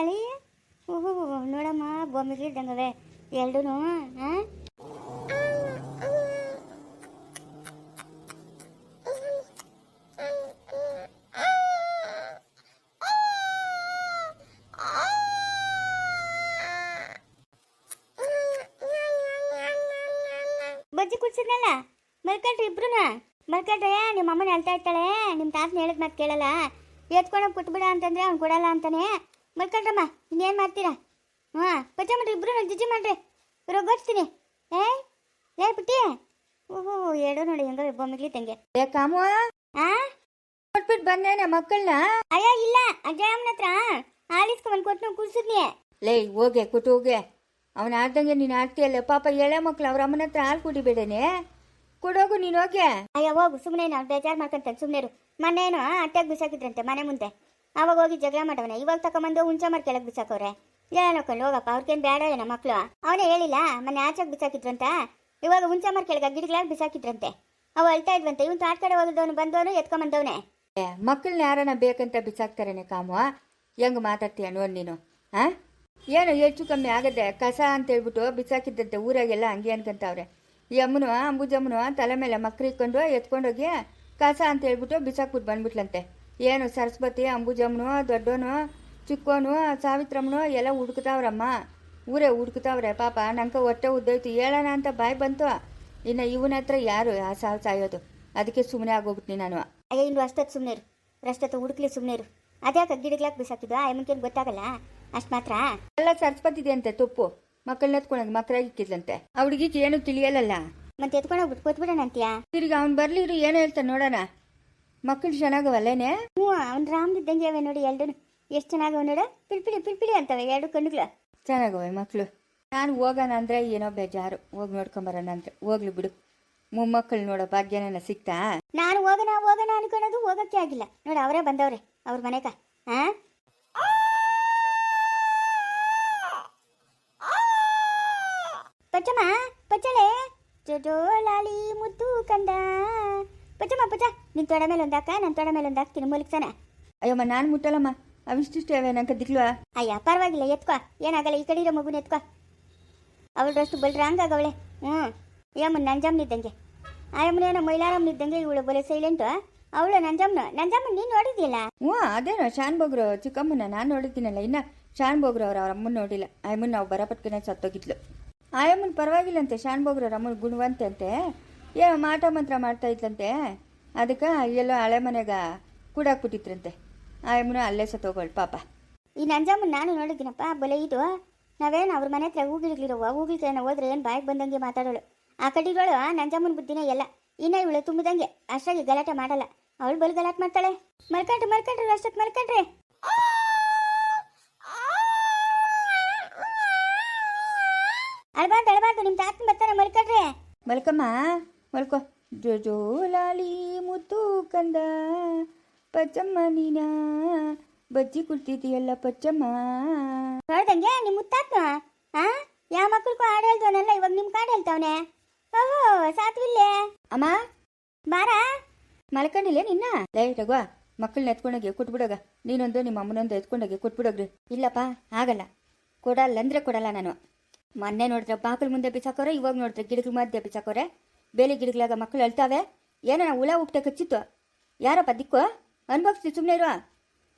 ಕಲಿ ಓಹೋ, ನೋಡಮ್ಮ ಬೊಮ್ಮಿಗಳಿದ್ದಂಗವೆ ಎರಡೂ ಹಾಂ ಬಜ್ಜಿ ಕುಡ್ಸಿದ್ನಲ್ಲ? ಮಲ್ಕಂಡ್ರಿ ಇಬ್ರುನ. ಮಲ್ಕಂಡ್ರೆ ನಿಮ್ಮ ಅಮ್ಮನ ಹೇಳ್ತಾ ಇರ್ತಾಳೆ. ನಿಮ್ಮ ತಾತನ ಹೇಳಿದ ಮಾತು ಕೇಳಲ್ಲ. ಎತ್ಕೊಂಡೋಗಿ ಕುಟ್ಬಿಡ ಅಂತಂದ್ರೆ ಅವ್ನು ಕೊಡಲ್ಲ ಅಂತಾನೆ. ಮಲ್ಕಂಡ್ರಮ್ಮ ಇನ್ನೇನು ಮಾಡ್ತೀರಾ? ಹಾಂ ಪಚ್ಚ ಮಾಡ್ರಿ ಇಬ್ರು ಜಜ್ಜಿ ಮಾಡ್ರಿ. ರೊಗ್ಗೋಡ್ಸ್ತೀನಿ ಏ ಏ ಬಿಟ್ಟಿ ಓಹೋ ಎರಡು ನೋಡಿ ಹೆಂಗ ಬೊಮ್ಮಿಗ್ಲಿ ತಂಗೆ. ಏ ಕಾಮು ಆ? ಕೊಟ್ಬಿಟ್ಟು ಬಂದೇನೆ ಮಕ್ಕಳನ್ನ ಅಯ್ಯ ಇಲ್ಲ ಅಜ್ಜಮ್ಮನ ಹತ್ರ ಹಾಲಿಸ್ಕೊಂಬಂದು ಕೊಟ್ಟು ಕುಡ್ಸಿದ್ನಿ ಲೇ ಹೋಗೆ ಕೊಟ್ಟು ಹೋಗೆ. ಅವನ ಆಡ್ದಂಗೆ ನೀನು ಆಡ್ತೀಯಲ್ಲ ಪಾಪ ಎಳೆ ಮಕ್ಳು ಅವ್ರ ಅಮ್ಮನ ಹತ್ರ ಹಾಲು ಕುಡಿಬೇಡನೆ. ಕೊಡೋಗು ನೀನು ಹೋಗೆ. ಅಯ್ಯ ಹೋಗು ಸುಮ್ಮನೆ ನಾವು ಬೇಜಾರು ಮಾಡ್ಕೊಂತಾನೆ ಸುಮ್ಮನೆ ಮನೆ ಏನೋ ಅಟ್ಟಾಗಿ ಬಿಸಾಕಿದ್ರಂತೆ ಮನೆ ಮುಂದೆ. ಅವಾಗ ಹೋಗಿ ಜಗಳ ಮಾಡವನೆ. ಇವಾಗ ತಗೊಂಬಂದು ಹುಂಚ ಮಾಡಿ ಕೆಳಗೆ ಬಿಸಾಕವ್ರೆ. ಇಲ್ಲ ನೋಡ್ಕೊಂಡು, ಹೋಗಪ್ಪ ಅವ್ರಿಗೇನು ಬೇಡ ಏನೋ ಮಕ್ಕಳು ಅವನೇ ಹೇಳಿಲ್ಲ, ಮೊನ್ನೆ ಆಚೆಗೆ ಬಿಸಾಕಿದ್ರಂತ. ಇವಾಗ ಹುಂಚ ಮಾರ್ ಕೆಳಗೆ ಗಿಡಗಳಾಗಿ ಬಿಸಾಕಿದ್ರಂತೆ. ಅವ ಅಳ್ತಾ ಇದ್ವಂತೆ. ಇವ್ನು ತಾಟ್ ಕಡೆ ಹೋಗಿದ್ದವನು ಬಂದವನು, ಎತ್ಕೊಂಬಂದವನೇ. ಮಕ್ಕಳನ್ನ ಯಾರನ್ನ ಬೇಕಂತ ಬಿಸಾಕ್ತಾರೇನೆ ಕಾಮು ಹೆಂಗ್ ಮಾತಾಡ್ತೀಯ ನೋಡಿ ನೀನು ಹಾಂ ಏನು ಹೆಚ್ಚು ಕಮ್ಮಿ ಆಗದೆ ಕಸ ಅಂತ ಹೇಳ್ಬಿಟ್ಟು ಬಿಸಾಕಿದ್ದಂತೆ ಊರಾಗೆಲ್ಲ ಹಂಗೆ ಈ ಅಮ್ಮನು ಅಂಬುಜಮ್ಮನು ತಲೆ ಮೇಲೆ ಮಕ್ಳು ಇಕ್ಕೊಂಡು ಎತ್ಕೊಂಡೋಗಿ ಕಸ ಅಂತ ಹೇಳ್ಬಿಟ್ಟು ಬಿಸಾಕ್ಬಿಟ್ಟು ಬಂದ್ಬಿಟ್ಲಂತೆ. ಏನು ಸರಸ್ವತಿ ಅಂಬುಜಮ್ಮನು ದೊಡ್ಡೋನು ಚಿಕ್ಕೋನು ಸಾವಿತ್ರಮ್ಮನು ಎಲ್ಲ ಹುಡುಕ್ತಾವ್ರಮ್ಮ. ಊರೇ ಹುಡುಕ್ತಾವ್ರೆ ಪಾಪ ನಂಗೆ ಹೊಟ್ಟೆ ಉದ್ದೋಯ್ತು. ಹೇಳೋಣ ಅಂತ ಬಾಯ್ ಬಂತು. ಇನ್ನು ಇವನ ಹತ್ರ ಯಾರು ಆ ಸಾವು ಸಾಯೋದು? ಅದಕ್ಕೆ ಸುಮ್ಮನೆ ಆಗೋಗ್ಬಿಟ್ನಿ ನಾನು. ಅಯ್ಯ ಇನ್ನು ಅಷ್ಟೊತ್ತು ಸುಮ್ಮನೆ ಇರು. ಅಷ್ಟೊತ್ತು ಹುಡುಕ್ಲಿ ಸುಮ್ಮನೆ ಇರು. ಅದ್ಯಾಕೆ ಗಿಡಗಳಾಗಿ ಬಿಸಾಕಿದ್ದು ಆ ಅಮ್ಮನಿಗೇನು ಗೊತ್ತಾಗಲ್ಲ? ಅಷ್ಟು ಮಾತ್ರ? ಎಲ್ಲ ಸರ್ಸ್ಪತ್ತಿದೆ ಅಂತೆ ತುಪ್ಪು? ಮಕ್ಕಳನ್ನ ಎತ್ಕೊಳಂಗೆ ಮಕ್ಕಳಾಗಿ ಇಕ್ಕಿದ್ಲಂತೆ ಹುಡುಗಿಗೆ ಏನು ತಿಳಿಯಲ್ಲ ಮತ್ತೆ ಎತ್ಕೊಂಡೋಗ್ಬಿಟ್ಟು ಕೊಟ್ಬಿಡೋಣ ಅಂತೀಯಾ ತಿರ್ಗಿ ಅವ್ನು ಇರು ಏನು ಹೇಳ್ತಾನೆ ನೋಡೋಣ. ಮಕ್ಕಳು ಚೆನ್ನಾಗವಲ್ಲೇನೆ? ಹ್ಞೂ ಅವ್ನು ರಾಮ್ದಿದ್ದಂಗೆ ಅವೆ ನೋಡಿ ಎರಡು ಎಷ್ಟು ಚೆನ್ನಾಗವ ನೋಡ. ಪಿಲ್ಪಿಡಿ ಪಿಲ್ಪಿಡಿ ಅಂತವೆ ಎರಡು ಕಣ್ಣುಗಳ. ಚೆನ್ನಾಗವೆ ಮಕ್ಕಳು ನಾನು ಹೋಗೋಣ ಅಂದರೆ ಏನೋ ಬೇಜಾರು. ಹೋಗಿ ನೋಡ್ಕೊಂಬರೋಣ ಅಂತ ಹೋಗ್ಲಿ ಬಿಡು. ಮೊಮ್ಮಕ್ಕಳು ನೋಡೋ ಭಾಗ್ಯನ ಸಿಕ್ತಾ ನಾನು ಹೋಗೋಣ ಹೋಗೋಣ ಅನ್ಕೊಳ್ಳೋದು ಹೋಗೋಕ್ಕೆ ಆಗಿಲ್ಲ. ನೋಡಿ ಅವರೇ ಬಂದವ್ರೆ ಅವ್ರ ಮನೆಗ ಹಾ ಪಚ್ಚಮ್ಮ ಪಚ್ಚಳೆ. ಜೋಜೋಲಾಲಿ ಮುದ್ದು ಕಂದ. ಪಚ್ಚಮ್ಮ ಪಚ್ಚ ನಿನ್ ತೊಡೆ ಮೇಲೆ ಒಂದು ಹಾಕ ನನ್ನ ತೊಡೆ ಮೇಲೆ ಒಂದು ಹಾಕ್ತೀನಿ ಮುಲ್ಕ್ಸನ ಅಯ್ಯಮ್ಮ ನಾನು ಮುಟ್ಟಲಮ್ಮ ಅವಿಷ್ಟಿಷ್ಟು ಅವೆ ನಂಗೆ ಅಯ್ಯ ಪರವಾಗಿಲ್ಲ ಎತ್ಕೋ. ಏನಾಗಲ್ಲ ಈ ಕಡೆ ಇರೋ ಮಗುನ ಎತ್ಕೋ. ಅವಳಷ್ಟು ಬಲ್ ರಾಂಗ್ ಆಗವಳೆ ಹ್ಞೂ. ಯಮ್ಮನ್ ನಂಜಮ್ಮನಿದ್ದಂಗೆ ಆಯಮ್ಮನೇನೋ ಮೈಲಾರಮ್ಮನಿದ್ದಂಗೆ ಇವಳು ಬಲೆ ಸೈಲೆಂಟು. ಅವಳು ನಂಜಮ್ಮನ ನಂಜಮ್ಮ ನೀನು ನೋಡಿದ್ಯಲ್ಲ ಹ್ಞೂ ಅದೇನೋ ಶಾನ್ ಬೋಗ್ರು ಚಿಕ್ಕಮ್ಮನ ನಾನು ನೋಡಿದ್ದೀನಲ್ಲ ಇನ್ನು ಶಾನ್ ಬೋಗ್ರು ಅವ್ರು ಅವ್ರ ಅಮ್ಮನ ನೋಡಿಲ್ಲ. ಆಯಮ್ಮನ ನಾವು ಬರಪಟ್ಕನೆ ಸತ್ತೋಗಿದ್ಲು. ಆಯಮ್ಮನ ಪರವಾಗಿಲ್ಲಂತೆ ಶಾನ್ ಬೋಗ್ರು ಅವ್ರ ಅಮ್ಮನ ಗುಣವಂತೆ ಅಂತೆ. ಏನೋ ಮಾಟ ಮಂತ್ರ ಮಾಡ್ತಾ ಇದ್ಲಂತೆ. ಅದಕ್ಕೆ ಎಲ್ಲೋ ಹಳೆ ಮನೆಗ ಕೂಡಾಕ್ಬಿಟ್ಟಿದ್ರಂತೆ ಆಯಮ್ಮನ ಅಲ್ಲೇ ಸತ್ತೋಗೋಳು ಪಾಪ. ಈ ನಂಜಮ್ಮನ ನಾನು ನೋಡಿದ್ದೀನಪ್ಪ ಬಲೆ ಇದು. ನಾವೇನು ಅವ್ರ ಮನೆ ಹತ್ರ ಹೂಗಿಳಿಗಳಿರುವ ಹೂಗಿಳಿಗಳನ್ನ ಹೋದ್ರೆ ಏನು ಬಾಯಿಗೆ ಬಂದಂಗೆ ಮಾತಾಡೋಳು. ಆ ಕಡಿಗಳು ನಂಜಮ್ಮನ ಬುದ್ಧಿನೇ ಎಲ್ಲ ಇನ್ನ ಇವಳು ತುಂಬಿದಂಗೆ ಅಷ್ಟಾಗಿ ಗಲಾಟೆ ಮಾಡಲ್ಲ. ಅವಳು ಬಲ್ ಗಲಾಟೆ ಮಾಡ್ತಾಳೆ. ಮಲ್ಕಂಡ್ರಿ ಮಲ್ಕಂಡ್ರಿ ಅಷ್ಟಕ್ಕೆ ಮಲ್ಕಂಡ್ರಿ. ಅಳಬಾರ್ದು ಅಳಬಾರ್ದು ನಿಮ್ಮ ತಾತನ ಬರ್ತಾನೆ ಮಲ್ಕಂಡ್ರಿ. ಮಲ್ಕಮ್ಮ. ಮಲ್ಕೋ. ಜೋ ಲಾಲಿ ಮುದ್ದು ಕಂದ ಪಚ್ಚಮ್ಮ ನೀನ. ಬಜ್ಜಿ ಕುಡ್ತಿದ್ದೀಯಲ್ಲ ಪಚ್ಚಮ್ಮ. ನೋಡ್ದಂಗೆ ನಿಮ್ಮ ಮುತ್ತಾತ್ನ ಹಾ ಯಾವ ಮಕ್ಕಳಿಗೂ ಹಾಡು ಹೇಳ್ತವನಲ್ಲ ಇವಾಗ ನಿಮ್ಮ ಕಾಡು ಹೇಳ್ತವನೆ? ಓಹೋ ಸಾತ್ವಿಲ್ಲೇ ಅಮ್ಮ? ಬಾರ? ಮಲ್ಕೊಂಡಿಲ್ಲ ನಿನ್ನ? ಲೈ ರಘುವ ಮಕ್ಕಳನ್ನ ಎತ್ಕೊಂಡೋಗಿ ಕೊಟ್ಬಿಡೋಗ. ನೀನೊಂದು ನಿಮ್ಮ ಅಮ್ಮನೊಂದು ಎತ್ಕೊಂಡೋಗಿ ಕೊಟ್ಬಿಡೋಗ್ರಿ. ಇಲ್ಲಪ್ಪ ಆಗಲ್ಲ. ಕೊಡಲ್ಲ ಅಂದ್ರೆ ಕೊಡಲ್ಲ ನಾನು. ಮೊನ್ನೆ ನೋಡಿದ್ರೆ ಬಾಕಲ್ ಮುಂದೆ ಬಿಸಾಕೋರೆ ಇವಾಗ ನೋಡಿದ್ರೆ ಗಿಡಗಳ ಮಧ್ಯೆ ಬಿಸಾಕೋರೆ. ಬೇಲಿ ಗಿಡಗಳಾಗ ಮಕ್ಕಳು ಅಳ್ತಾವೆ ಏನೋ ಹುಳ ಉಪ್ಟೆ ಕಚ್ಚಿತ್ತು ಯಾರಪ್ಪ ದಿಕ್ಕು? ಅನುಭವಿಸ್ತೀವಿ ಸುಮ್ಮನೆ ಇರುವ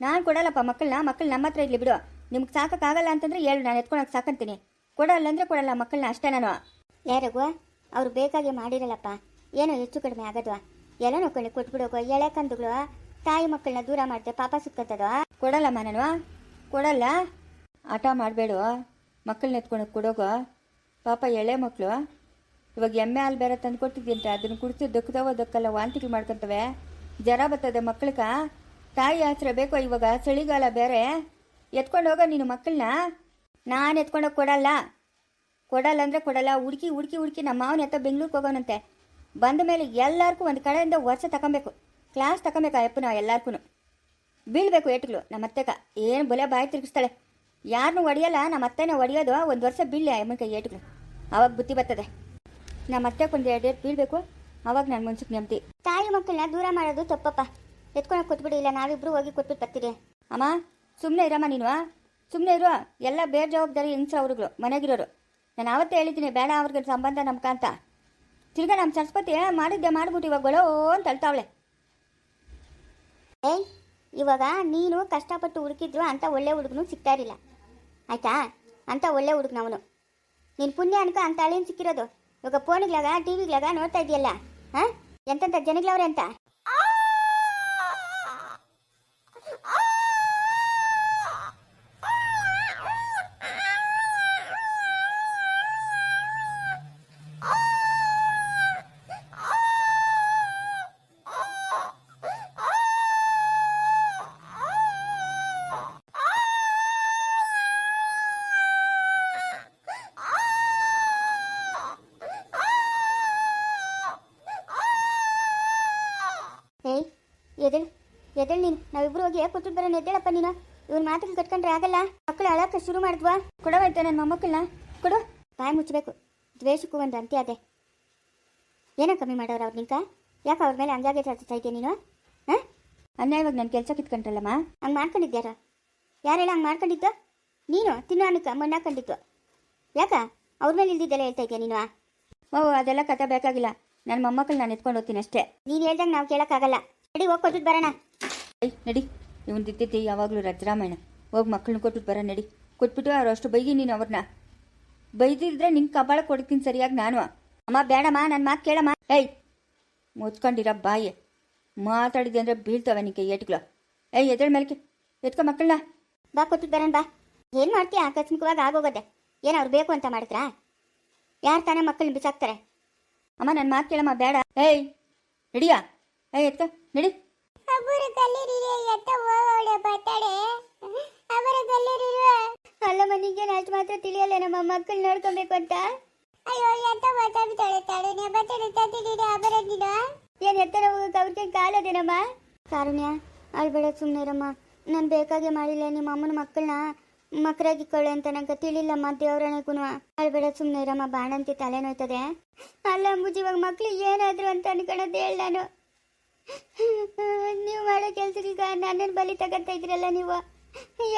ನಾನು ಕೊಡಲ್ಲಪ್ಪ ಮಕ್ಕಳನ್ನ ಮಕ್ಕಳು ನಮ್ಮ ಹತ್ರ ಇರಲಿ ಬಿಡು. ನಿಮ್ಗೆ ಸಾಕೋಕ್ಕಾಗಲ್ಲ ಅಂತಂದ್ರೆ ಹೇಳು ನಾನು ಎತ್ಕೊಳಕ್ಕೆ ಸಾಕಂತೀನಿ. ಕೊಡಲ್ಲ ಅಂದರೆ ಕೊಡಲ್ಲ ಮಕ್ಕಳನ್ನ ಅಷ್ಟೇ ನಾನು. ಯಾರಿಗೂ ಅವ್ರು ಬೇಕಾಗಿ ಮಾಡಿರಲ್ಲಪ್ಪ. ಏನೋ ಹೆಚ್ಚು ಕಡಿಮೆ ಆಗದ್ವಾ? ಎಲ್ಲ ನೋಕೊಂಡು ಕೊಟ್ಬಿಡೋಗೋ. ಎಳೆ ಕಂದುಗಳು. ತಾಯಿ ಮಕ್ಕಳನ್ನ ದೂರ ಮಾಡಿದೆ ಪಾಪ ಸಿಕ್ಕತ್ತದ ಕೊಡಲ್ಲಮ್ಮ ನಾನು. ಕೊಡಲ್ಲ. ಆಟ ಮಾಡಬೇಡು. ಮಕ್ಕಳನ್ನ ಎತ್ಕೊಂಡು ಕೊಡೋಗೋ. ಪಾಪ ಎಳೆ ಮಕ್ಕಳು ಇವಾಗ ಎಮ್ಮೆ ಹಾಲು ಬೇರೆ ತಂದು ರೀ ಅದನ್ನು ಕುಡಿಸಿ ದಕ್ಕದವ ದಕ್ಕಲ್ಲ ವಾಂತಿಗಳು ಮಾಡ್ಕೊಂತವೆ. ಜ್ವರ ಬರ್ತದೆ ಮಕ್ಕಳಕ ತಾಯಿ ಆಸರೆ ಬೇಕೋ ಇವಾಗ, ಚಳಿಗಾಲ ಬೇರೆ. ಎತ್ಕೊಂಡು ಹೋಗೋ ನೀನು ಮಕ್ಕಳನ್ನ. ನಾನು ಎತ್ಕೊಂಡೋಗಿ ಕೊಡಲ್ಲ. ಕೊಡಲ್ಲ ಅಂದರೆ ಕೊಡಲ್ಲ. ಹುಡುಕಿ ಹುಡುಕಿ ಹುಡುಕಿ ನಮ್ಮ ಮಾವನ ಎತ್ತ ಬೆಂಗ್ಳೂರಿಗೆ ಹೋಗೋನಂತೆ. ಬಂದ ಮೇಲೆ ಎಲ್ಲರಿಗೂ ಒಂದು ಕಡೆಯಿಂದ ವರ್ಷ ತಗೊಬೇಕು ಕ್ಲಾಸ್ ತಗೊಬೇಕು ಅಪ್ಪನ ಎಲ್ಲಾರ್ಗೂ ಬೀಳ್ಬೇಕು ಏಟ್ಗಳು ನಮ್ಮ ಅತ್ತೆಗ. ಏನು ಬಲೆ ಬಾಯಿ ತಿರುಗಿಸ್ತಾಳೆ. ಯಾರನ್ನೂ ಒಡೆಯಲ್ಲ, ನಮ್ಮ ಅತ್ತೆನೇ ಒಡೆಯೋದು ಒಂದು ವರ್ಷ ಬೀಳಿ ಆ ಅಮ್ಮನ ಕೈ ಏಟ್ಗಳು. ಅವಾಗ ಬುತ್ತಿ ಬರ್ತದೆ. ನಮ್ಮ ಅತ್ತೆಗೆ ಒಂದು ಎರಡು ಬೀಳ್ಬೇಕು. ಅವಾಗ ನನ್ನ ಮನ್ಸಿಗೆ ನೆಮ್ಮದಿ ತಾಯಿ ಮಕ್ಕಳನ್ನ ದೂರ ಮಾಡೋದು ತಪ್ಪಪ್ಪ. ಎತ್ಕೊಂಡು ಕೊಟ್ಬಿಡಿ ಇಲ್ಲ ನಾವಿಬ್ರು ಹೋಗಿ ಕೂತ್ಬಿಟ್ಟು ಬರ್ತೀರಿ ಅಮ್ಮ ಸುಮ್ಮನೆ ಇರಮ್ಮ ನೀನು ಸುಮ್ಮನೆ ಇರು, ಎಲ್ಲ ಬೇರೆ ಜವಾಬ್ದಾರಿ ಹೆಂಗ್ಸ್ರ ಅವ್ರುಗಳು, ಮನೆಗಿರೋರು. ನಾನು ಆವತ್ತೇ ಹೇಳಿದ್ದೀನಿ, ಬೇಡ ಅವ್ರಿಗೆ ಸಂಬಂಧ ನಮ್ಕ ಅಂತ ತಿರ್ಗಾ ನಮ್ಮ ಸರಸ್ವತಿ ಮಾಡಿದ್ದೆ ಮಾಡ್ಬಿಟ್ಟು ಇವಾಗ ಗೊಳೋ ಅಂತ ಅಳ್ತಾವಳೆ. ಏಯ್, ಇವಾಗ ನೀನು ಕಷ್ಟಪಟ್ಟು ಹುಡುಕಿದ್ರು ಅಂತ ಒಳ್ಳೆ ಹುಡುಗನು ಸಿಗ್ತಾ ಇರಲಿಲ್ಲ. ಆಯ್ತಾ? ಅಂತ ಒಳ್ಳೆ ಹುಡುಗನವನು. ನೀನು ಪುಣ್ಯ ಅನ್ಕ ಅಂತ ಅಳಿನ ಸಿಕ್ಕಿರೋದು. ಇವಾಗ ಫೋನ್ಗ್ಲಾಗ ಟಿ ವಿಗ್ಲಾಗ ನೋಡ್ತಾ ಇದೆಯಲ್ಲ ಹಾಂ? ಎಂತೆಂಥ ಜನಗಳವ್ರೆ ಅಂತ? ಎದಳು ಎದೇಳು ನೀನು. ನಾವಿಬ್ರು ಹೋಗಿ ಕೊಟ್ಟು ಬರೋಣ ಎದ್ದೇಳಪ್ಪ ನೀನು. ಇವನ್ ಮಾತಿಗೆ ಕಟ್ಕೊಂಡ್ರೆ ಆಗಲ್ಲ. ಮಕ್ಕಳು ಅಳಕ್ಕೆ ಶುರು ಮಾಡಿದ್ವಾ? ಕೊಡವಾಯ್ತು ನನ್ನ ಮೊಮ್ಮಕ್ಕಳನ್ನ ಕೊಡು. ಬಾಯಿ ಮುಚ್ಚಬೇಕು ದ್ವೇಷಕ್ಕೂ ಒಂದು ಅಂತ್ಯ ಅದೇ. ಏನೋ ಕಮ್ಮಿ ಮಾಡೋರು ಅವ್ರು ನಿಂಕ ಯಾಕೆ ಅವ್ರ ಮೇಲೆ ಹಂಗಾಗೆ ಚರ್ಚಿಸ್ತಾ ಇದೆಯಾ ನೀನು? ಹಾಂ? ಅನ್ಯಾಯವಾಗಿ ನನ್ನ ಕೆಲಸ ಕಿತ್ಕೊಂಡ್ರಲ್ಲಮ್ಮ ಹಂಗೆ ಯಾರು ಯಾರೆಲ್ಲ ಹಂಗೆ ಮಾಡ್ಕೊಂಡಿದ್ದು? ನೀನು, ತಿನ್ನೋ ಅನ್ನಕ್ಕೆ ಮಣ್ಣು ಹಾಕೊಂಡಿದ್ದು ಯಾಕ? ಅವ್ರ ಮೇಲೆ ಇಲ್ದಿದ್ದೆಲ್ಲ ಹೇಳ್ತಾ ಇದೆಯಾ ನೀನು? ಓ, ಅದೆಲ್ಲ ಕತೆ ಬೇಕಾಗಿಲ್ಲ. ನನ್ನ ಮೊಮ್ಮಕ್ಕಳು ನಾನು ಎತ್ಕೊಂಡು ಹೋಗ್ತೀನಿ ಅಷ್ಟೇ. ನೀನು ಹೇಳ್ದಂಗೆ ನಾವು ಕೇಳೋಕ್ಕಾಗಲ್ಲ. ನಡಿ ಹೋಗಿ ಕೊಟ್ಬಿಟ್ಟು ಬರೋಣ. ಐ ನಡಿ. ಇವನ್ ದಿದ್ದಿದ್ದೆ ಯಾವಾಗಲೂ ರಜರಾಮಾಯಣ ಹೋಗಿ ಮಕ್ಕಳನ್ನ ಕೊಟ್ಟು ಬರೋಣ ನಡಿ. ಕೊಟ್ಬಿಟ್ಟು ಅವ್ರು ಅಷ್ಟು ಬೈಗಿ ನೀನು ಅವ್ರನ್ನ ಬೈದಿದ್ರೆ ನಿಂಗೆ ಕಬಾಳ ಕೊಡ್ತೀನಿ ಸರಿಯಾಗಿ ನಾನು. ಅಮ್ಮ ಬೇಡಮ್ಮ ನನ್ನ ಮಾತು ಕೇಳಮ್ಮ. ಏಯ್ ಮುಚ್ಕೊಂಡಿರ ಬಾಯಿ. ಮಾತಾಡಿದೆ ಅಂದ್ರೆ ಬೀಳ್ತವೆ ನಿಂಗೆ ಏಟ್ಗಳು. ಏಯ್ ಎದ್ರ ಮೇಲೆ ಎತ್ಕೊ ಮಕ್ಕಳನ್ನ ಬಾ ಕೊಟ್ಟು ಬರೋಣ ಬಾ. ಏನ್ ಮಾಡ್ತೀಯ? ಆಕಸ್ಮಿಕವಾಗಿ ಆಗೋಗೋದೆ. ಏನು ಅವ್ರು ಬೇಕು ಅಂತ ಮಾಡಿದ್ರಾ ಯಾರು ತಾನೇ ಮಕ್ಕಳನ್ನ ಬಿಸಾಕ್ತಾರೆ? ಅಮ್ಮ ನನ್ನ ಮಾತು ಕೇಳಮ್ಮ ಬೇಡ ಏಯ್ ನಡಿಯಾ? ಏಯ್ ಎತ್ಕ ನಡಿ. ಅವರ ಕಲ್ಲೀರಿರೆ ಎತ್ತ ಹೋಗೋಳೆ ಬತ್ತಾಡೆ. ಅವರ ಕಲ್ಲೀರಿರೆ ಅಲ್ಲ ಮನಿಗೆ ಅಷ್ಟು ಮಾತ್ರ ತಿಳಿಯಲ್ಲ ನಮ್ಮ ಮಕ್ಕಳು ನೋಡ್ಕೊಬೇಕು ಅಂತ. ಅಯ್ಯೋ ಎತ್ತ ಮಾತಾಡ್ತಾಳೆ ತಾಳೆ. ನೇ ಬತ್ತಾಡೆ ತತ್ತಿಡಿದೆ ಅವರ ದಿನ ಏನ್ ಎತ್ತರ ಹೋಗಕ್ಕೆ ಅವ್ರಿಗೆ ಕಾಲದೇನಮ್ಮ ಕಾರುಣ್ಯ ಅಳ್ಬೇಡ ಸುಮ್ಮನೆ ಇರಮ್ಮ. ನಾನು ಬೇಕಾಗೆ ಮಾಡಿಲ್ಲ ನಿಮ್ಮ ಅಮ್ಮನ ಮಕ್ಕಳನ್ನ ಮಕ್ಕರಾಗಿಕೊಳ್ಳೆ ಅಂತ ನಂಗೆ ತಿಳಿಲ್ಲಮ್ಮ ದೇವ್ರಣೆಗೂ ಅಳ್ಬೇಡ ಸುಮ್ಮನೆ ಇರಮ್ಮ ಬಾಣಂತಿ ತಲೆ ನೋಯ್ತದೆ. ಅಲ್ಲ ಅಂಬುಜಿ ಇವಾಗ ಮಕ್ಳು ಏನಾದ್ರು ಅಂತ ಅನ್ಕೊಳ್ಳೋದು ಹೇಳ ನಾನು. ನೀವು ಮಾಡೋ ಕೆಲ್ಸಕ್ಕೆ ನನ್ನ ಬಲಿ ತಗಂತ ಇದ್ರಲ್ಲ ನೀವು?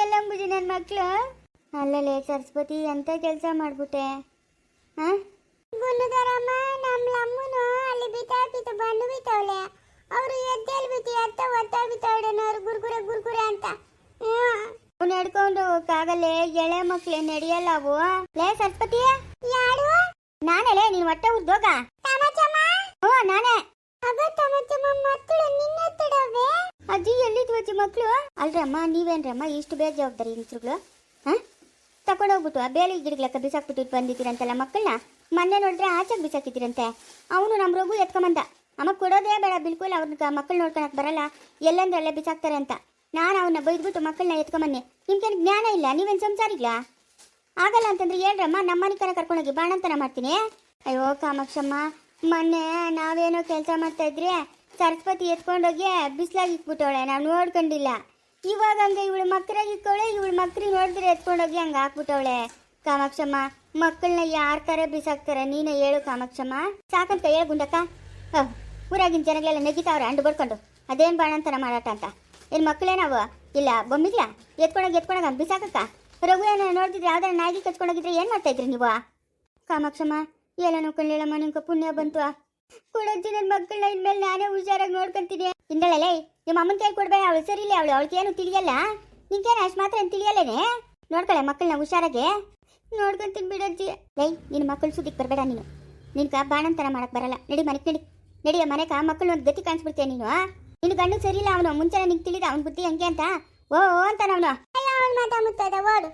ಎಲ್ಲ ಅಂಬುಜಿ ನನ್ನ ಮಕ್ಕಳು ಅಲ್ಲಲೇ ಸರಸ್ವತಿ ಎಂತ ಕೆಲಸ ಮಾಡ್ಬಿಟ್ಟೆ? ಹಾಂ? ಗುನ್ನದಾರಮ್ಮ ನಮ್ಮ ಅಮ್ಮನು ಅಲ್ಲಿ ಬಿತ್ತಾಪಿತು ಬಂದು ಬಿತ್ತವಳೆ ಅವರು ಎದ್ದೇಳಿ ಬಿಟ್ಟು ಎತ್ತ ಒತ್ತ ಬಿತ್ತವಳೆ ಅವ್ರು ಗುರ್ಗುರೆ ಗುರ್ಗುರೆ ಅಂತ. ಅವ್ನು ನಡ್ಕೊಂಡು ಹೋಗಕ್ಕಾಗಲ್ಲೇ ಎಳೆ ಮಕ್ಳು ನಡೆಯಲ್ಲ ಅವು. ಲೇ ಸರಸ್ವತಿ. ಯಾರು? ನಾನಲೇ ನೀನು ಹೊಟ್ಟೆ ಉದ್ದೋಗ ಹ್ಞೂ ನಾನೇ. ಅಜ್ಜಿ, ಎಲ್ಲಿದ್ವು ಅಜ್ಜಿ ಮಕ್ಕಳು ಅಲ್ರಮ್ಮ ನೀವೇನ್ರಮ್ಮ ಇಷ್ಟು ಬೇಜವಾಬ್ದಾರಿ ಹೆಂಗಸ್ರುಗಳು, ಹಾಂ? ತಗೊಂಡೋಗ್ಬಿಟ್ಟು ಆ ಬೇಲಿ ಗಿಡಗಳಕ್ಕ ಬಿಸಾಕ್ಬಿಟ್ಟು ಬಂದಿದ್ದೀರಂತಲ್ಲ ಮಕ್ಕಳನ್ನ ಮೊನ್ನೆ ನೋಡಿದ್ರೆ ಆಚೆಗೆ ಬಿಸಾಕಿದ್ದೀರಂತೆ. ಅವನು ನಮ್ಮ ರೋಗು ಎತ್ಕೊಂಬಂದ. ಅಮ್ಮ, ಕೊಡೋದೇ ಬೇಡ, ಬಿಲ್ಕುಲ್ ಅವ್ರನ್ನ ಮಕ್ಕಳು ನೋಡ್ಕೊಳಕ್ ಬರಲ್ಲ. ಎಲ್ಲಂದ್ರೆ ಅಲ್ಲೇ ಬಿಸಾಕ್ತಾರೆ ಅಂತ. ನಾನು ಅವನ್ನ ಬೈದ್ಬಿಟ್ಟು ಮಕ್ಕಳನ್ನ ಎತ್ಕೊಂಬನ್ನಿ. ನಿಮ್ಗೇನು ಜ್ಞಾನ ಇಲ್ಲ? ನೀವೇನು ಸಂಸಾರಿಗ್ಲಾ ಆಗಲ್ಲ ಅಂತಂದ್ರೆ ಹೇಳ್ರಮ್ಮ, ನಮ್ಮನೆ ಕರ ಕರ್ಕೊಂಡೋಗಿ ಬಾಣಂತನ ಮಾಡ್ತೀನಿ. ಅಯ್ಯೋ, ಕಾಮಾಕ್ಷಮ್ಮ ಮೊನ್ನೆ ನಾವೇನೋ ಕೆಲಸ ಮಾಡ್ತಾ ಇದ್ರಿ, ಸರಸ್ವತಿ ಎತ್ಕೊಂಡೋಗಿ ಬಿಸ್ಲಾಗಿ ಇಕ್ಬಿಟ್ಟವಳೆ, ನಾವು ನೋಡ್ಕೊಂಡಿಲ್ಲ. ಇವಾಗ ಹಂಗೆ ಇವಳು ಮಕ್ಕರಾಗಿ ಇಕ್ಕೋಳೆ, ಇವಳು ಮಕ್ಳಿಗೆ ನೋಡಿದ್ರೆ ಎತ್ಕೊಂಡೋಗಿ ಹಂಗೆ ಹಾಕ್ಬಿಟ್ಟವಳೆ. ಕಾಮಾಕ್ಷಮ್ಮ ಮಕ್ಕಳನ್ನ ಯಾರ ಕರೆ ಬಿಸಾಕ್ತಾರೆ, ನೀನೇ ಹೇಳು ಕಾಮಾಕ್ಷಮ್ಮ. ಸಾಕಂತ ಹೇಳು ಗುಂಡಕ್ಕ. ಹ, ಊರಾಗಿನ ಜನಗಳೆಲ್ಲ ನೆಗಿತಾವ್ರೆ ಅಂಡು ಬಡ್ಕೊಂಡು ಅದೇನು ಬಾಣಂತನ ಮಾಡಾಟ ಅಂತ. ಏನು ಮಕ್ಕಳೇ ನಾವು? ಇಲ್ಲ, ಬೊಮ್ಮಿದ್ಯಾ? ಎತ್ಕೊಂಡೋಗಿ ಎತ್ಕೊಂಡೋಗ ಬಿಸಾಕಕ್ಕ? ರಘು ಏನೋ ನೋಡ್ತಿದ್ರೆ ಯಾವ್ದಾರ ನಾಯಿಗೆ ಕಚ್ಕೊಂಡೋಗಿದ್ರೆ ಏನು ಮಾಡ್ತಾ ಇದ್ರಿ ನೀವು? ಕಾಮಾಕ್ಷಮ್ಮ ಎಲ್ಲ ಹೇಳಮ್ಮ ನಿಂಗೆ ಪುಣ್ಯ ಬಂತು. ಕೊಡಜ್ಜಿ ನನ್ನ ಮಕ್ಕಳನ್ನ ಇನ್ಮೇಲೆ ನಾನೇ ಹುಷಾರಾಗಿ ನೋಡ್ಕೊಂತಿದ್ದೆ. ಇಂದಳಲೇ ನಿಮ್ಮ ಅಮ್ಮನ ಕೈ ಕೊಡ್ಬೇಡ, ಅವಳು ಸರಿ ಇಲ್ಲ, ಅವಳು ಏನು ತಿಳಿಯಲ್ಲ? ನಿಂಗೇನು ಅಷ್ಟು ಮಾತ್ರ ಏನು ತಿಳಿಯಲ್ಲೇನೆ? ನೋಡ್ಕೊಳ್ಳೆ ಮಕ್ಕಳನ್ನ ಹುಷಾರಾಗೆ. ನೋಡ್ಕೊಂತೀನಿ ಬಿಡಜ್ಜಿ ಲೈ, ನಿನ್ನ ಮಕ್ಕಳು ಸುದ್ದಿಗೆ ಬರಬೇಡ ನೀನು. ನಿನ್ಕ ಬಾಣಂತರ ಮಾಡಕ್ ಬರಲ್ಲ. ನಡಿ ಮನೆ ನಡಿ. ನಡಿಯ ಮನೆಕ ಮಕ್ಕಳು ಒಂದು ಗತಿ ಕಾಣಿಸ್ಬಿಡ್ತೀಯ ನೀನು ನಿನ್ನ ಗಂಡು ಸರಿ ಇಲ್ಲ ಅವನು ಮುಂಚೆ ನಿಂಗೆ ತಿಳಿದ ಅವ್ನ ಬುದ್ಧಿ ಹಂಗೆ ಅಂತ? ಓ ಅಂತ ಅಂತಾನ ಅವನು. ಮಾತಾ ಮುತ್ತದ, ಓಡು.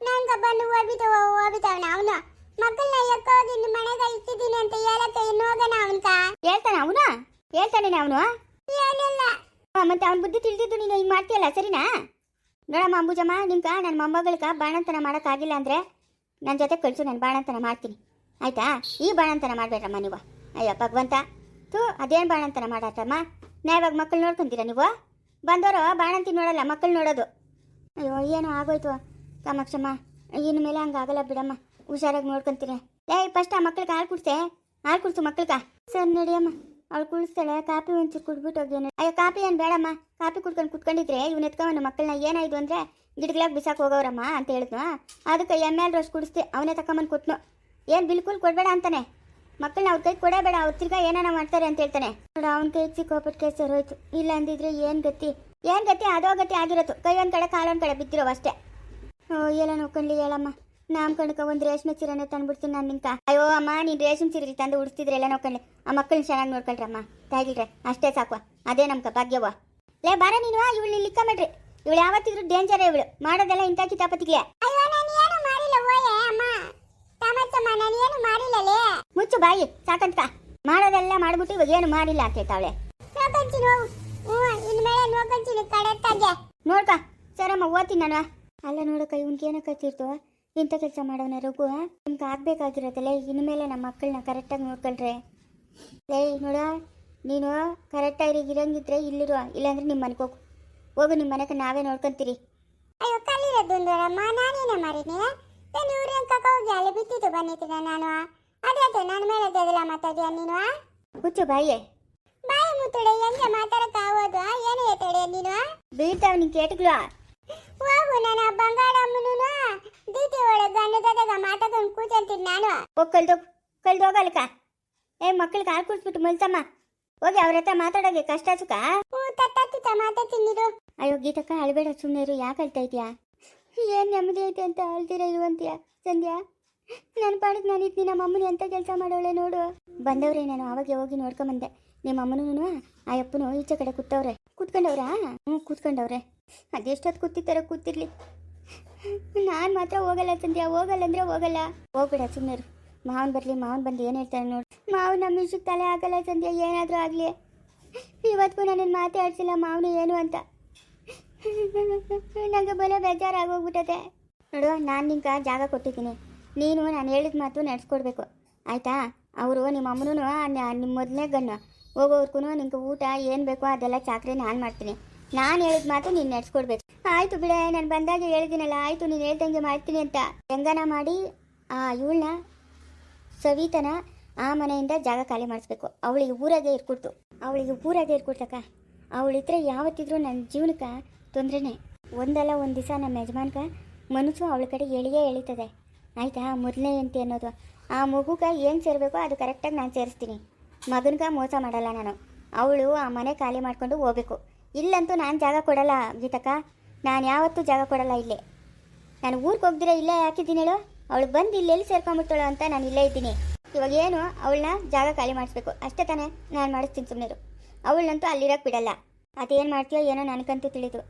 ನಂಗ ಬಂದು ಓಡ್ಬಿಟ್ಟು ಓಡ್ಬಿಟ್ಟವನ ಅವನು. ಮಕ್ಕಳನ್ನ ಎಕ್ಕೋಗಿ ನಿಮ್ಮ ಮನೆಗ ಇಟ್ಟಿದ್ದೀನಿ ಅಂತ ಹೇಳಕ್ಕೆ ಇನ್ನೋಗನ ಅವನ್ಕ ಹೇಳ್ತಾನ ಅವನು? ಹೇಳ್ತಾನೆ ಅವನು? ಏನಿಲ್ಲ. ಮತ್ತೆ ಅವನ ಬುದ್ಧಿ ತಿಳಿದಿದ್ದು ನೀನು ಹಿಂಗೆ ಮಾಡ್ತೀಯಲ್ಲ ಸರಿನಾ? ನೋಡಮ್ಮ ಅಂಬುಜಮ್ಮ ನಿಮ್ಗೆ ನನ್ನ ಮೊಮ್ಮಗಳಿಗೆ ಬಾಣಂತನ ಮಾಡೋಕ್ಕಾಗಿಲ್ಲ ಅಂದರೆ ನನ್ನ ಜೊತೆ ಕಳಿಸು ನಾನು ಬಾಣಂತನ ಮಾಡ್ತೀನಿ. ಆಯ್ತಾ? ಈ ಬಾಣಂತನ ಮಾಡಬೇಡ್ರಮ್ಮ ನೀವು. ಅಯ್ಯೋ ಭಗವಂತ. ತೂ ಅದೇನು ಬಾಣಂತನ ಮಾಡಾತಮ್ಮ? ನಾ ಇವಾಗ ಮಕ್ಕಳು ನೋಡ್ಕೊಂತೀರಾ ನೀವು? ಬಂದವರು ಬಾಣಂತಿ ನೋಡಲ್ಲ ಮಕ್ಕಳು ನೋಡೋದು. ಅಯ್ಯೋ ಏನೋ ಆಗೋಯ್ತು. ಕಾಮಾಕ್ಷಮ್ಮ ಇನ್ನು ಮೇಲೆ ಹಂಗಾಗಲ್ಲ ಬಿಡಮ್ಮ. ಹುಷಾರಾಗಿ ನೋಡ್ಕೊಂತೀನಿ. ಏಯ್ ಫಸ್ಟ್ ಆ ಮಕ್ಳಿಗೆ ಹಾಲು ಕುಡ್ಸೆ? ಹಾಲು ಕುಡ್ಸು ಮಕ್ಳಿಗೆ ಸರ್ ನಡಿಯಮ್ಮ ಅವ್ಳು ಕುಡಿಸ್ತಾಳೆ ಕಾಪಿ ಒಂಚೂರು ಕುಡ್ಬಿಟ್ಟು ಹೋಗ್ಯಾನೆ. ಅಯ್ಯೋ ಕಾಪಿ ಏನು ಬೇಡಮ್ಮ. ಕಾಪಿ ಕುಡ್ಕೊಂಡು ಕುತ್ಕೊಂಡಿದ್ರೆ ಇವ್ನ ಎತ್ಕೊಂಡು ಮಕ್ಕಳನ್ನ ಏನಾಯ್ತು ಅಂದ್ರೆ ಗಿಡಗಳಾಗಿ ಬಿಸಾಕ್ ಹೋಗೋರಮ್ಮ ಅಂತ ಹೇಳಿದ್ನು. ಅದಕ್ಕೆ ಎಂ ಎಲ್ ರೋಸ್ ಕುಡಿಸ್ತಿ ಅವನೇ ತಕೊಂಬಂದು ಕೊಟ್ನು. ಏನು ಬಿಲ್ಕುಲ್ ಕೊಡಬೇಡ ಅಂತಾನೆ. ಮಕ್ಕಳನ್ನ ಅವ್ರ ಕೈ ಕೊಡಬೇಡ ಅವ್ರ ತಿರ್ಗಾ ಏನಾನ ಮಾಡ್ತಾರೆ ಅಂತ ಹೇಳ್ತಾನೆ. ನೋಡ, ಅವ್ನ ಕೈ ಸಿಕ್ಕೋಪಟ್ಟು ಕೇಸ್ ಹೋಯ್ತು. ಇಲ್ಲ ಅಂದಿದ್ರೆ ಏನು ಗತಿ? ಏನು ಗತಿ? ಅದೋ ಗತಿ ಆಗಿರೋದು. ಕೈ ಒಂದು ಕಡೆ ಕಾಲೊಂದು ಕಡೆ ಬಿದ್ದಿರೋ ಅಷ್ಟೇ ಓ, ಎಲ್ಲ ನೋಡ್ಕೊಂಡ್ಲಿ ಹೇಳಮ್ಮ. ನಾಮ್ ಕಣಕ ಒಂದು ರೇಷ್ಮೆ ಚೀರನೆ ತಂದ್ಬಿಡ್ತೀನಿ ನಾನು ನಿಂಕ ಅಯ್ಯೋ, ಅಮ್ಮ, ನೀನು ರೇಷ್ಮೆ ಚೀರಲ್ಲಿ ತಂದು ಉಡಿಸ್ತಿದ್ರೆ ಎಲ್ಲ ನೋಡ್ಕೊಂಡ್ಲಿ ಆ ಮಕ್ಕಳನ್ನ ಚೆನ್ನಾಗಿ ನೋಡ್ಕೊಳ್ರಮ್ಮ. ತಾಗಿಲ್ರೆ ಅಷ್ಟೇ ಸಾಕು. ಅದೇ ನಮ್ಕ ಭಾಗ್ಯವ ಲೇ, ಬಾರ ನೀನು ಇವಳು ಲಿಕ್ಕ ಮಾಡ್ರಿ. ಇವಳು ಯಾವತ್ತಿದ್ರು ಡೇಂಜರ್ ಇವಳು. ಮಾಡೋದೆಲ್ಲ ಇಂಥ ಕಿತಾಪತಿಗೆ. ಮುಚ್ಚು ಬಾಯಿ ಸಾಕಂತ ಮಾಡೋದೆಲ್ಲ ಮಾಡ್ಬಿಟ್ಟು ಇವಾಗ ಏನು ಮಾಡಿಲ್ಲ ಅಂತ ಹೇಳ್ತಾವಳೆ ನೋಡ್ಕ, ಸರಮ್ಮ, ಓದ್ತೀನಿ ನಾನು. ಅಲ್ಲ ನೋಡಕ್ಕ, ಇವನ್ಗೆ ಏನಕ್ಕ ಕತ್ತಿರ್ತು ಇಂಥ ಕೆಲಸ ಮಾಡೋನ ರಘು ನಿಮ್ಗೆ ಆಗ್ಬೇಕಾಗಿರೋದಲ್ಲ ಇನ್ಮೇಲೆ ನಮ್ಮ ಮಕ್ಕಳನ್ನ ಕರೆಕ್ಟಾಗಿ ನೋಡ್ಕೊಳ್ರೆ. ಲೇ ನೋಡ ನೀನು ಕರೆಕ್ಟಾಗಿ ಇರಂಗಿದ್ರೆ ಇಲ್ಲಿರು ಇಲ್ಲಾಂದ್ರೆ ನಿಮ್ಮ ಮನೆಗೆ ಹೋಗು. ಹೋಗು ನಿಮ್ಮ ಮನೆಗೆ ನಾವೇ ನೋಡ್ಕೊಂತೀರಿ. ಅಯ್ಯೋ ಕಲ್ಲಿರೋದೊಂದರಮ್ಮ ನಾನೇನ ಮಾಡಿನಿ ನಾನು ಇವ್ರೇನು ಕಕ್ಕ ಹೋಗಿ ಅಲ್ಲಿ ಬಿಟ್ಟಿದ್ದು ಬಂದಿದ್ದೀನಿ ನಾನು ಅದೇ ನನ್ನ ಮೇಲೆ ಅದೆಲ್ಲ ಮಾತಾಡ್ಯಾ ನೀನು ಹುಚ್ಚು ಬಾಯೇ. ಬಾಯಿ ಮುತ್ತಡೆ ಹೆಂಗೆ ಮಾತಾಡಕ್ ಆಗೋದು ಏನು ಹೇಳ್ತಾಳೆ ನೀನು ಬೀಳ್ತಾವ ನೀನು ಕೇಟಗಳು ಹೋಗು ನಾನು ಆ ಬಂಗಾರ ಅಮ್ಮನೂ ದೀಟಿ ಒಳಗೆ ಗಂಡದಾಗ ಮಾತಾಡ್ಕೊಂಡು ಕೂತಂತೀನಿ ನಾನು. ಹೋಗಿ ಕಳ್ದೋಗು ಕಳ್ದೋಗಲ್ಕ ಏ ಮಕ್ಳಿಗೆ ಹಾಲು ಕುಡಿಸ್ಬಿಟ್ಟು ಮಲ್ಸಮ್ಮ ಹೋಗಿ ಅವ್ರ ಹತ್ರ ಮಾತಾಡೋಗೆ ಕಷ್ಟ ಸುಖ. ಹ್ಞೂ ತತ್ತ ಮಾತಾಡ್ತೀನಿ ಅಯ್ಯೋ ಗೀತಕ್ಕ ಅಳ್ಬೇಡ ಸುಮ್ಮನೆ ಇರು ಯಾಕೆ ಅಳ್ತಾ ಇದೆಯಾ ಏನು ನೆಮ್ಮದಿ ಐತೆ ಅಂತ ಅಳ್ತೀರ ಇರುವಂತೀಯ ಸಂಧ್ಯಾ? ನನ್ನ ಪಾಡಿಗೆ ನಾನು ಇದ್ದೀನಿ ನಮ್ಮ ಅಮ್ಮನ ಎಂಥ ಕೆಲಸ ಮಾಡೋಳೆ ನೋಡು. ಬಂದವ್ರೆ ನಾನು ಅವಾಗೆ ಹೋಗಿ ನೋಡ್ಕೊಂಬಂದೆ. ನಿಮ್ಮ ಅಮ್ಮನೂ ಆ ಅಪ್ಪನು ಈಚೆ ಕಡೆ ಕೂತವ್ರೆ. ಕೂತ್ಕೊಂಡವ್ರಾ? ಹ್ಞೂ ಕೂತ್ಕೊಂಡವ್ರೆ. ಅದೆಷ್ಟೊತ್ತು ಕೂತಿರ್ತಾರೆ ಕೂತಿರ್ಲಿ. ನಾನು ಮಾತ್ರ ಹೋಗಲ್ಲ ಸಂಧ್ಯ, ಹೋಗಲ್ಲ ಅಂದ್ರೆ ಹೋಗಲ್ಲ. ಹೋಗ್ಬೇಡ ಸುಮ್ಮನೆ ಮಾವನ್ ಬರಲಿ, ಮಾವನ್ ಬಂದು ಏನು ಹೇಳ್ತಾರೆ ನೋಡಿ. ಮಾವು ನಮ್ಮ ವಿಷಯಕ್ಕೆ ತಲೆ ಆಗಲ್ಲ ಸಂಧ್ಯ, ಏನಾದರೂ ಆಗಲಿ. ಇವತ್ತಿಗೂ ನನ್ನ ಮಾತಾಡ್ಸಿಲ್ಲ ಮಾವನು ಏನು ಅಂತ. ನನಗೆ ಬಲ ಬೇಜಾರಾಗೋಗ್ಬಿಟ್ಟದೆ ನೋಡು, ನಾನು ನಿಂಗೆ ಜಾಗ ಕೊಟ್ಟಿದ್ದೀನಿ. ನೀನು ನಾನು ಹೇಳಿದ ಮಾತು ನಡೆಸ್ಕೊಡ್ಬೇಕು. ಆಯಿತಾ? ಅವರು ನಿಮ್ಮ ಅಮ್ಮನೂ ನಿಮ್ಮ ಮೊದಲನೇ ಗಣ್ಣು ಹೋಗೋರ್ಗು ನಿಂಗೆ ಊಟ ಏನು ಬೇಕೋ ಅದೆಲ್ಲ ಚಾಕ್ರಿ ನಾನು ಮಾಡ್ತೀನಿ. ನಾನು ಹೇಳಿದ ಮಾತು ನೀನು ನಡ್ಸ್ಕೊಡ್ಬೇಕು. ಆಯಿತು ಬಿಡೆ, ನಾನು ಬಂದಾಗ ಹೇಳಿದಿನಲ್ಲ, ಆಯಿತು ನೀನು ಹೇಳ್ದಂಗೆ ಮಾಡ್ತೀನಿ ಅಂತ. ಹೆಂಗನ ಮಾಡಿ, ಆ ಇವಳನ್ನ ಸವಿತನ ಆ ಮನೆಯಿಂದ ಜಾಗ ಖಾಲಿ ಮಾಡಿಸ್ಬೇಕು. ಅವಳಿಗೆ ಊರಾಗೆ ಇರ್ಕೊಡ್ತು. ಅವಳಿಗೆ ಊರಾಗೆ ಇರ್ಕೊಡ್ತಕ್ಕ. ಅವಳಿದ್ರೆ ಯಾವತ್ತಿದ್ರೂ ನನ್ನ ಜೀವನಕ್ಕೆ ತೊಂದರೆನೇ. ಒಂದಲ್ಲ ಒಂದು ದಿವಸ ನಮ್ಮ ಯಜಮಾನ್ಕ ಮನಸ್ಸು ಅವಳ ಕಡೆ ಎಳಿಯೇ ಎಳಿತದೆ. ಆಯಿತಾ ಮೊದಲನೇ ಎಂತಿ ಅನ್ನೋದು. ಆ ಮಗುಗೆ ಏನು ಸೇರಬೇಕೋ ಅದು ಕರೆಕ್ಟಾಗಿ ನಾನು ಸೇರಿಸ್ತೀನಿ. ಮಗನಿಗೆ ಮೋಸ ಮಾಡಲ್ಲ ನಾನು. ಅವಳು ಆ ಮನೆ ಖಾಲಿ ಮಾಡ್ಕೊಂಡು ಹೋಗ್ಬೇಕು. ಇಲ್ಲಂತೂ ನಾನು ಜಾಗ ಕೊಡಲ್ಲ ಗೀತಕ್ಕ. ನಾನು ಯಾವತ್ತೂ ಜಾಗ ಕೊಡಲ್ಲ ಇಲ್ಲೇ. ನಾನು ಊರಿಗೆ ಹೋಗ್ದಿರ ಇಲ್ಲೇ ಯಾಕಿದ್ದೀನಿ ಹೇಳು? ಅವಳು ಬಂದು ಇಲ್ಲೆಲ್ಲಿ ಸೇರ್ಕೊಂಡ್ಬಿಡ್ತಾಳು ಅಂತ ನಾನು ಇಲ್ಲೇ ಇದ್ದೀನಿ. ಇವಾಗ ಏನು, ಅವಳನ್ನ ಜಾಗ ಖಾಲಿ ಮಾಡಿಸ್ಬೇಕು. ಅಷ್ಟೇ ತಾನೇ ನಾನು ಮಾಡಿಸ್ತೀನಿ ಸುಮ್ಮನೆ ಅವಳನ್ನಂತೂ ಅಲ್ಲಿರೋಕೆ ಬಿಡಲ್ಲ. ಅದೇನು ಮಾಡ್ತೀಯೋ ಏನೋ ನನಗಂತೂ ತಿಳಿದು.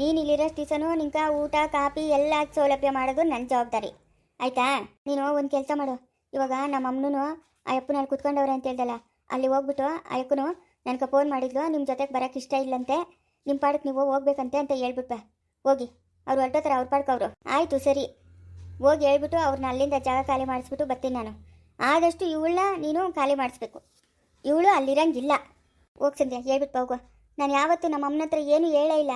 ನೀನು ಇಲ್ಲಿರೋ ದಿವಸನೂ ನಿಂಕ ಊಟ, ಕಾಫಿ ಎಲ್ಲ ಸೌಲಭ್ಯ ಮಾಡೋದು ನನ್ನ ಜವಾಬ್ದಾರಿ. ಆಯಿತಾ? ನೀನು ಒಂದು ಕೆಲಸ ಮಾಡು. ಇವಾಗ ನಮ್ಮ ಅಮ್ಮನೂ ಆ ಅಪ್ಪನಲ್ಲಿ ಕುತ್ಕೊಂಡವ್ರೆ ಅಂತ ಹೇಳ್ದಲ್ಲ, ಅಲ್ಲಿ ಹೋಗ್ಬಿಟ್ಟು ಆ ಅಕ್ಕನು ನನಗೆ ಫೋನ್ ಮಾಡಿದ್ಲು ನಿಮ್ಮ ಜೊತೆಗೆ ಬರೋಕ್ಕೆ ಇಷ್ಟ ಇಲ್ಲಂತೆ. ನಿಮ್ಮ ಪಾಡಕ್ಕೆ ನೀವು ಹೋಗ್ಬೇಕಂತೆ ಅಂತ ಹೇಳ್ಬಿಟ್ಟ. ಹೋಗಿ. ಅವ್ರು ಹೊರಟೋತಾರೆ, ಅವ್ರ ಪಾಡ್ಕ ಅವರು. ಆಯಿತು, ಸರಿ. ಹೋಗಿ ಹೇಳ್ಬಿಟ್ಟು ಅವ್ರನ್ನ ಅಲ್ಲಿಂದ ಜಾಗ ಖಾಲಿ ಮಾಡಿಸ್ಬಿಟ್ಟು ಬರ್ತೀನಿ ನಾನು. ಆದಷ್ಟು ಇವಳನ್ನ ನೀನು ಖಾಲಿ ಮಾಡಿಸ್ಬೇಕು. ಇವಳು ಅಲ್ಲಿರಂಗಿಲ್ಲ. ಹೋಗಿ ಸಂಧ್ಯಾ, ಹೇಳ್ಬಿಟ್ಟು ಹೋಗು. ನಾನು ಯಾವತ್ತೂ ನಮ್ಮ ಅಮ್ಮನ ಹತ್ರ ಏನು ಹೇಳೇ ಇಲ್ಲ.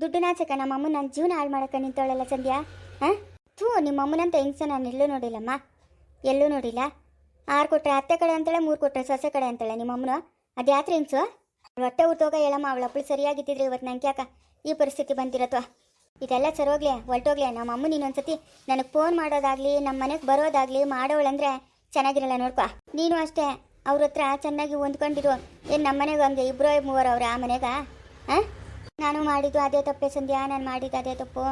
ದುಡ್ಡು ನಾಚಕ ನಮ್ಮ ಅಮ್ಮನ ನನ್ನ ಜೀವನ ಹಾಳು ಮಾಡಕ್ಕೆ ನಿಂತವಳಲ್ಲ ಸಂಧ್ಯಾ? ಹಾಂ? ಥೂ, ನಿಮ್ಮ ಅಮ್ಮನಂತ ಹೆಂಗ್ಸ ನಾನು ಎಲ್ಲೂ ನೋಡಿಲ್ಲಮ್ಮ. ಎಲ್ಲೂ ನೋಡಿಲ್ಲ. ಆರು ಕೊಟ್ಟರೆ ಅತ್ತೆ ಕಡೆ ಅಂತಾಳೆ, ಮೂರು ಕೊಟ್ಟರೆ ಸೊಸೆ ಕಡೆ ಅಂತಾಳೆ ನಿಮ್ಮ ಅಮ್ಮನ. ಅದು ಯಾತ್ರೆ ಹಿಂಸು ಹೊಟ್ಟೆ ಹುಟ್ಟೋಗ ಹೇಳಮ್ಮ, ಅವಳ ಅಪ್ಪಳು ಸರಿಯಾಗಿದ್ದಿದ್ರೆ ಇವತ್ತು ನಂಗೆ ಯಾಕ? ಈ ಪರಿಸ್ಥಿತಿ ಬಂದಿರತ್ವ. ಇದೆಲ್ಲ ಸರೋಗ್ಲೆ ಹೊರಟೋಗ್ಲೆ. ನಮ್ಮ ಅಮ್ಮ ನೀನೊಂದ್ಸತಿ ನನಗೆ ಫೋನ್ ಮಾಡೋದಾಗ್ಲಿ ನಮ್ಮ ಮನೆಗೆ ಬರೋದಾಗ್ಲಿ ಮಾಡೋವಳಂದ್ರೆ ಚೆನ್ನಾಗಿರಲ್ಲ ನೋಡ್ಕೊ. ನೀನು ಅಷ್ಟೇ, ಅವ್ರ ಹತ್ರ ಚೆನ್ನಾಗಿ ಹೊಂದ್ಕೊಂಡಿರು. ಏನು ನಮ್ಮ ಮನೆಗೆ ಹಂಗೆ ಇಬ್ಬರು ಮೂವರು ಅವ್ರ ಆ ಮನೆಗ? ಹಾಂ? ನಾನು ಮಾಡಿದ್ದು ಅದೇ ತಪ್ಪೆ ಸಂಧ್ಯಾ, ನಾನು ಮಾಡಿದ್ದು ಅದೇ ತಪ್ಪು.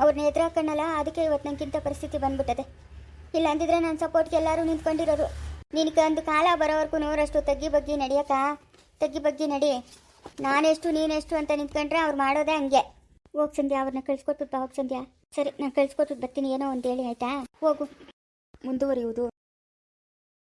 ಅವ್ರನ್ನ ಎದುರಾಕಣ್ಣಲ್ಲ, ಅದಕ್ಕೆ ಇವತ್ತು ನಂಗಿಂತ ಪರಿಸ್ಥಿತಿ ಬಂದ್ಬಿಟ್ಟದೆ. ಇಲ್ಲ ಅಂದಿದ್ರೆ ನನ್ನ ಸಪೋರ್ಟ್ಗೆ ಎಲ್ಲರೂ ನಿಂತ್ಕೊಂಡಿರೋರು ನಿನಗೆ ಒಂದು ಕಾಲ ಬರೋವರೆಗೂ ನೋರಷ್ಟು ತಗ್ಗಿ ಬಗ್ಗಿ ನಡೆಯಕ್ಕ ತಗ್ಗಿ ಬಗ್ಗಿ ನಡಿ. ನಾನೆಷ್ಟು, ನೀನೆಷ್ಟು ಅಂತ ನಿಂತ್ಕೊಂಡ್ರೆ ಅವ್ರು ಮಾಡೋದೇ ಹಂಗೆ. ಹೋಗ್ ಸಂಧ್ಯಾ, ಅವ್ರನ್ನ ಕಳ್ಸ್ಕೊತಿದ್ ಬಾ ಹೋಗ್ ಸಂಧ್ಯಾ. ಸರಿ, ನಾನು ಕಳ್ಸ್ಕೊತ ಬರ್ತೀನಿ, ಏನೋ ಒಂದು ಹೇಳಿ, ಆಯ್ತಾ? ಹೋಗು. ಮುಂದುವರಿಯುವುದು.